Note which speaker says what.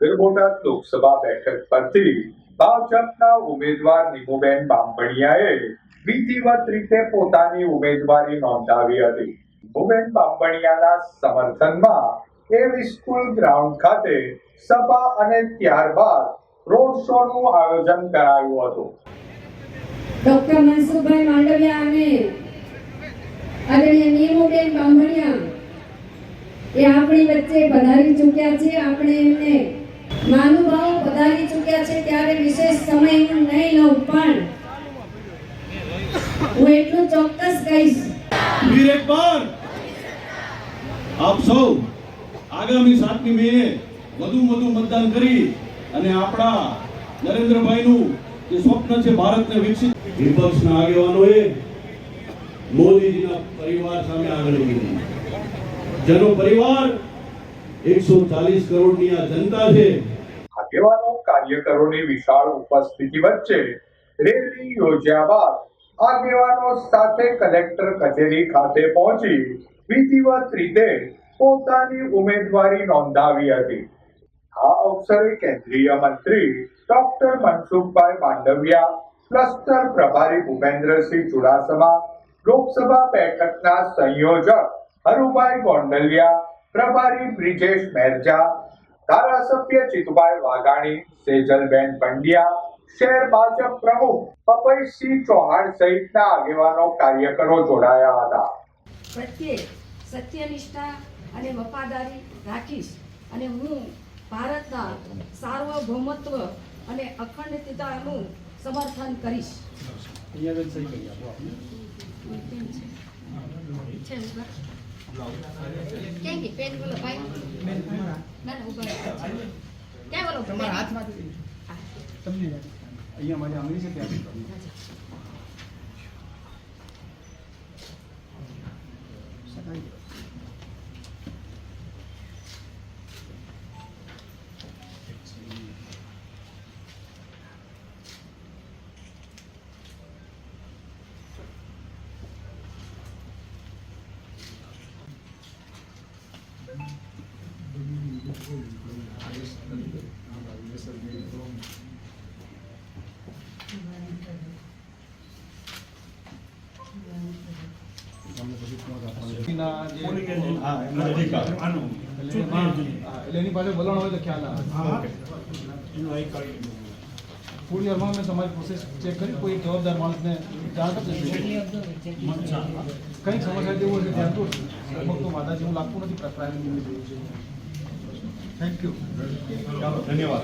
Speaker 1: ગરબોટાદ લોકસભા બેઠક પરથી ભાજપના ઉમેદવાર નીમુબેન બામણિયાએ વિધિવત રીતે પોતાની ઉમેદવારી નોંધાવી હતી. નીમુબેન બામણિયાના સમર્થનમાં એવી સ્કૂલ ગ્રાઉન્ડ ખાતે સભા અને ત્યારબાદ રોડ શોનું આયોજન કરાયું હતું.
Speaker 2: ડોક્ટર મનસુખભાઈ માંડવિયા અને એ આપણી વચ્ચે પધારી ચૂક્યા છે. આપણે એમને મહાનુભાવો પધારી ચૂક્યા છે ત્યારે વિશેષ સમય હું નહીં લઉં પણ હું એટલું ચોક્કસ કહીશ.
Speaker 3: આપ સૌ આગામી સાતમી મે વધુ વધુ મતદાન કરી અને આપણા નરેન્દ્રભાઈનું જે સ્વપ્ન છે ભારતને વિકસિત વિપક્ષના આગેવાનોએ મોદીજીના પરિવાર સામે આગળ લીધી. જેનો પરિવાર એકસો ચાલીસ કરોડની આ જનતા છે.
Speaker 1: આગેવાનો કાર્યકરોની વિશાળ ઉપસ્થિતિ વચ્ચે રેલી યોજ્યા બાદ આગેવાનો સાથે કલેક્ટર કચેરી ખાતે પહોંચી વિધિવત રીતે પોતાની ઉમેદવારી નોંધાવી હતી. આ અવસરે કેન્દ્રીય મંત્રી ડોક્ટર મનસુખભાઈ માંડવિયા, ક્લસ્ટર પ્રભારી ભૂપેન્દ્રસિંહ ચુડાસમા, લોકસભા બેઠકના સંયોજક હરુભાઈ ગોંડલિયા પ્રભારી બ્રિજેશ મેરજા ધારાસભ્ય ચિતુભાઈ વાઘાણી સેજલબેન પંડ્યા શહેર ભાજપ પ્રમુખ પપૈસિંહ ચૌહાણ સહિતના આગેવાનો કાર્યકરો જોડાયા હતા.
Speaker 4: પ્રત્યે સત્યનિષ્ઠા અને વફાદારી રાખીશ અને હું ભારતના સાર્વભૌમત્વ અને અખંડિતતાનું સમર્થન કરીશ. છે. ને, બસ. ક્યાં ગઈ? પેન બોલો, ભાઈ. ના, ક્યાં બોલો?
Speaker 5: તમારા હાથમાં. તમને અહીંયા મારી આંગળી છે ત્યાં ના જે- હા, એમનો અધિકાર. એટલે એમાં- હા, એટલે એની પાસે વલણ હોય તો ખ્યાલ આવે થોડી વારમાં અમે તમારી પ્રોસેસ ચેક કરી, કોઈ જવાબદાર માણસને જાણ કરશે? કંઈક સમસ્યા જેવું હશે ધ્યાન તો લગભગ તો માતાજી હું લાગતું નથી પ્રાઇવેટ જેવું થેન્ક યુ
Speaker 3: ધન્યવાદ.